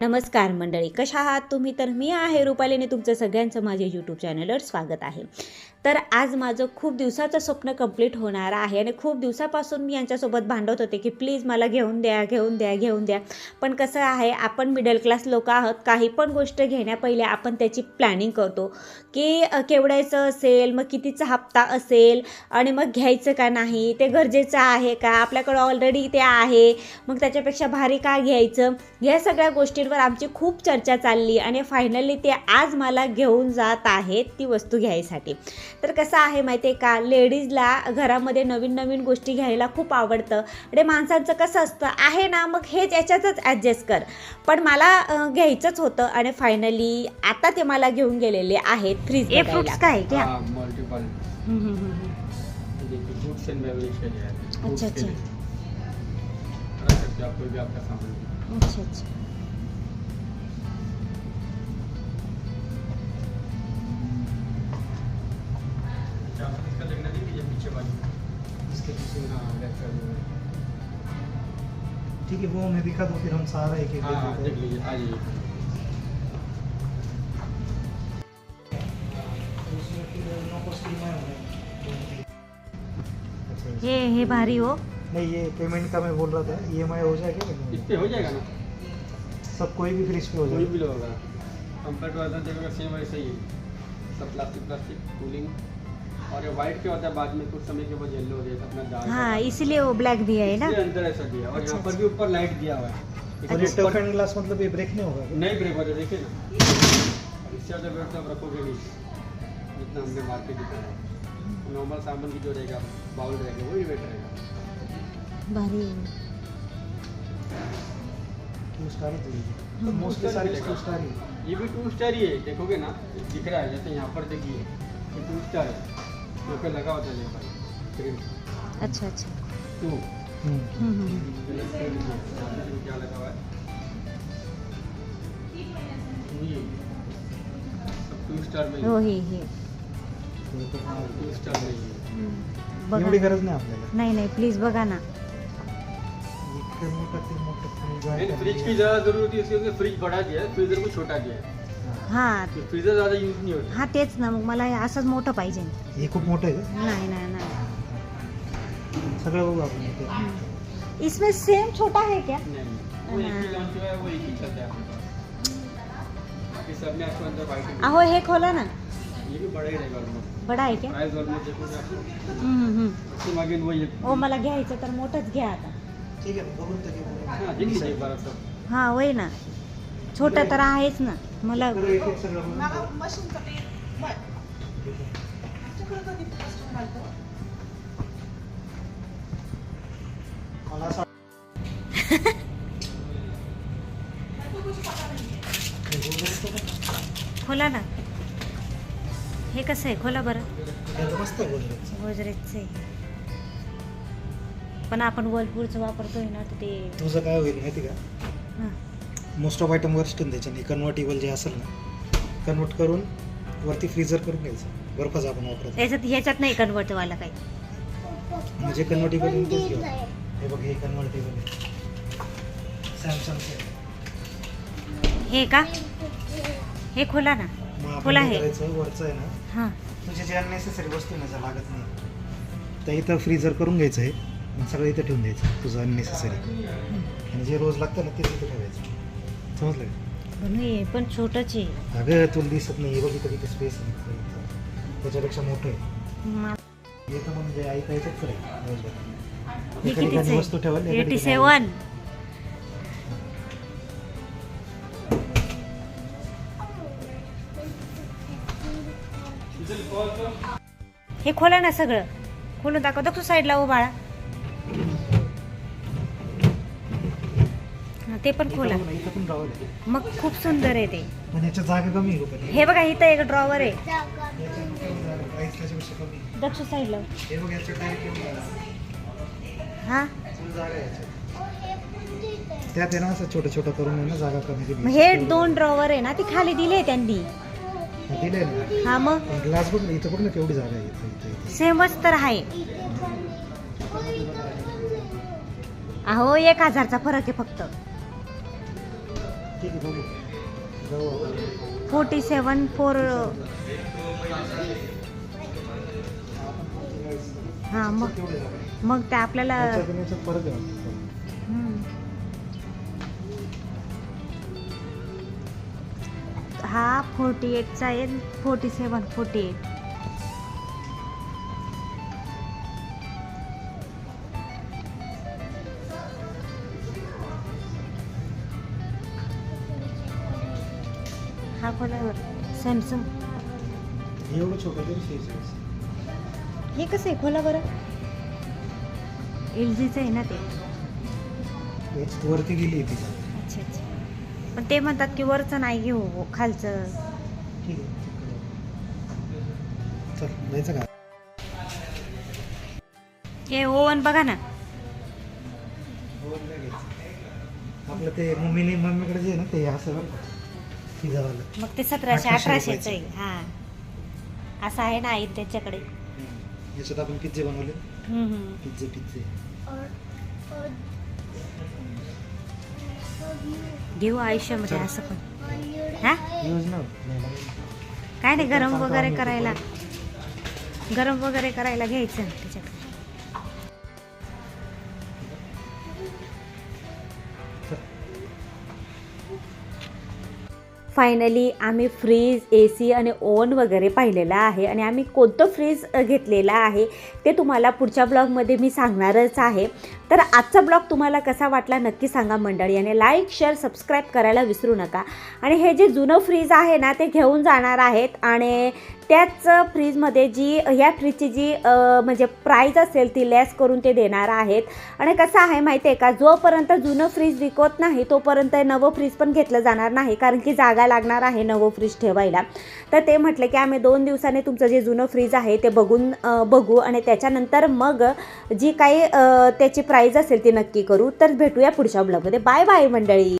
नमस्कार मंडळी कशा आहात तुम्ही? तर मी आहे रुपालीने तुमचं सगळ्यांचं माझ्या यूट्यूब चॅनलवर स्वागत आहे. तर आज माझं खूप दिवसाचं स्वप्न कंप्लीट होणार आहे आणि खूप दिवसापासून मी यांच्यासोबत भांडवत होते की प्लीज मला घेऊन द्या घेऊन द्या घेऊन द्या. पण कसं आहे आपण मिडल क्लास लोक आहोत काही पण गोष्ट घेण्या पहिले आपण त्याची प्लॅनिंग करतो की केवढ्याचं असेल मग कितीचा हप्ता असेल आणि मग घ्यायचं का नाही ते गरजेचं आहे का? आपल्याकडं ऑलरेडी ते आहे मग त्याच्यापेक्षा भारी का घ्यायचं? या सगळ्या गोष्टी गोष्टींवर आमची खूप चर्चा चालली आणि फायनली ते आज मला घेऊन जात आहेत ती वस्तू घ्यायसाठी. तर कसं आहे माहिती आहे का? लेडीजला घरामध्ये नवीन नवीन गोष्टी घ्यायला खूप आवडतं. आणि माणसांचं कसं असतं आहे ना मग हेच याच्यातच ॲडजस्ट कर. पण मला घ्यायचंच होतं आणि फायनली आता ते मला घेऊन गेलेले आहेत फ्रीज ये fruits का है क्या? अच्छा देखिए फ्रूट्स एंड हाँ बैक साइड में ठीक है वो मैं दिखा दूँ फिर हम सारा एक एक हाँ देख लीजिए आ जाइए। अच्छा हे हे भारी हो। नहीं ये पेमेंट का मैं बोल रहा था ई हो जाएगा इस क्या? पे हो जाएगा ना? सब कोई भी फ्रिज पे हो जाएगा। कोई भी लोग होगा। कंपेयर टू अदर देखोगे सेम वैसे है। सब प्लास्टिक प्लास्टिक कूलिंग और ये वाइट क्या होता है? बाद में कुछ समय के बाद येलो हो जाता है अपना डार्क हाँ इसलिए वो ब्लैक दिया है ना। अंदर ऐसा दिया और अच्छा, यहाँ पर अच्छा। भी ऊपर लाइट दिया हुआ है। और ये ग्लास मतलब ये ब्रेक नहीं होगा। नहीं ब्रेक होता देखिए ना। इससे ज़्यादा वेट तो आप रखोगे नहीं जितना हमने मार्केट दिखाया है। नॉर्मल सामान की जो रहेगा बाउल रहेगा वही वेट रहेगा। भारी टू स्टार ही तो मोस्टली सारे टू स्टार ही। ये भी टू स्टार ही है देखोगे ना दिख रहा है जैसे यहाँ पर देखिए ये टू स्टार है। पे लगा होता है पर स्क्रीन अच्छा अच्छा। टू हम्म। हम्म, हम्म, हम्म. क्या लगा हुआ है? ये टू स्टार में हो। हे हे तो तो हाँ, टू स्टार में ही. एवढी गरज नाही आपल्याला? नाही नाही प्लीज़ बघा ना। फ्रीज की ज़्यादा ज़रूरत होती है इसलिए फ्रिज बढ़ा दिया है फ्रीजर को छोटा किया है। हा फ्रीजर ज़्यादा यूज नहीं होता. हा तेच ना मग मला असंच मोठं पाहिजे. हे खूप मोठं आहे? नाही नाही नाही. सगळं बघू आपण इथे. इसमें सेम छोटा है क्या? नहीं वो एक ही. लॉन्च हुआ है वो एक ही चलता है अपने पास बाकी सब में आपको अंदर वाइट अहो हे खोला ना. ये भी बड़ा ही रहेगा ऑलमोस्ट बडा आहे क्या? प्राइस ऑलमोस्ट देखोगे आपको हम्म, हम्म. उसके आगे वही है ओ मला घ्यायचं तर मोठंच घ्या आता. ठीक आहे बघून तर घेऊ. हाँ देख लीजिए एक बार सब हा वय ना. छोटं तर आहेच ना. मला. खोला ना. हे कसं आहे? खोला बरं. मस्त आहे गोदरेज. गोदरेजचं आहे. पण आपण वर्लपूलचं वापरतोय ना तर ते तुझं काय होईल माहिती का? हां. मोस्ट ऑफ आयटम वर स्टोन द्यायचे आणि कन्व्हर्टेबल जे असेल ना कन्वर्ट करून वरती फ्रीजर करून घ्यायचं. बर्फाचं आपण वापरतो याच्यात ह्याच्यात नाही कन्वर्ट व्हायला काही. म्हणजे घेऊ हे बघ हे कन्व्हर्टेबल आहे. सॅमसंगचं हे का? हे खोला ना. मग आपण खोला हे. करायचं? वरचं आहे ना. हां. तुझे जे अननेसेसरी वस्तू आहे ना ज्या लागत नाही. तर इथं फ्रीजर करून घ्यायचं आहे. मग सगळं इथं ठेवून द्यायचं तुझं अननेसेसरी आणि जे रोज लागतं ना तेच इथं ठेवायचं. समजलं हे पण छोटंच आहे. अगं तुला दिसत नाही हे बघ इथं स्पेस. त्याच्यापेक्षा मोठं आहे. मा- हे तर म्हणजे हे कितीच ठिकाणी वस्तू ठेवाल एटी सेवन. हे खोला ना सगळं. खोलून दाखव. दाखव साईडला हो ते पण खोला. मग खूप सुंदर आहे ते. हे बघा इथं एक ड्रॉवर आहे. दक्ष साईडला. हे बघ याच्या डायरेक्ट हा. त्यात आहे ना असं छोटं छोटं करून आहे ना जागा कमी हे दोन ड्रॉवर आहे ना ती खाली दिले त्यांनी. दिले ना. हा मग? ग्लास बघ ना इथं बघ ना केवढी जागा आहे. इथं इथं इथं. सेमच तर आहे. अहो एक हजारचा फरक आहे फक्त. ठीक आहे बघू जाऊ आपण फोर्टी सेवन फोर हां मग तेवढे जाऊ. मग ते आपल्याला याच्यात आणि याच्यात फरक आहे वाटतं. हम्म. हा फोर्टी एटचा आहे forty seven forty eight Samsung. एवढं छोटं तरी शेहेचाळीस हे कसं आहे? खोला बरं. एल जीचं आहे ना ते. वरती गेली आहे ती. अच्छा अच्छा. पण ते म्हणतात की वरचं नाही घेऊ खालचं. ठीक आहे चल जायचं का? हे ओवन बघा ना. आपलं ते मम्मीने मम्मीकडे जे आहे ना ते असं मग ते सतराशे अठराशे अठराशेच आहे. हा. असं आहे ना आई त्याच्याकडे. याच्यात आपण पिझ्झे बनवले. हम्म, हम्म. पिझ्झे पिझ्झे. घेऊ आयुष्यामध्ये असं पण. हा? काय नाही गरम वगैरे करायला. गरम वगैरे करायला घ्यायचं त्याच्यात फायनली आम्ही फ्रीज ए सी आणि ओन वगैरे पाहिलेलं आहे. आणि आम्ही कोणतं फ्रीज घेतलेलं आहे ते तुम्हाला पुढच्या ब्लॉगमध्ये मी सांगणारच आहे. तर आजचा ब्लॉग तुम्हाला कसा वाटला नक्की सांगा मंडळी. आणि लाईक शेअर सबस्क्राईब करायला विसरू नका. आणि हे जे जुनं फ्रीज आहे ना ते घेऊन जाणार आहेत. आणि त्याच फ्रीजमध्ये जी ह्या फ्रीजची जी म्हणजे प्राईज असेल ती लेस करून ते देणार आहेत. आणि कसं आहे माहिती आहे का जोपर्यंत जुनं फ्रीज विकत नाही तोपर्यंत नवं फ्रीज पण घेतलं जाणार नाही कारण की जागा लागणार आहे नवं फ्रीज ठेवायला. तर ते म्हटलं की आम्ही दोन दिवसांनी तुमचं जे जुनं फ्रीज आहे ते बघून बघू आणि त्याच्यानंतर मग जी काही त्याची प्राईज असेल ती नक्की करू. तर भेटूया पुढच्या ब्लॉगमध्ये बाय बाय मंडळी!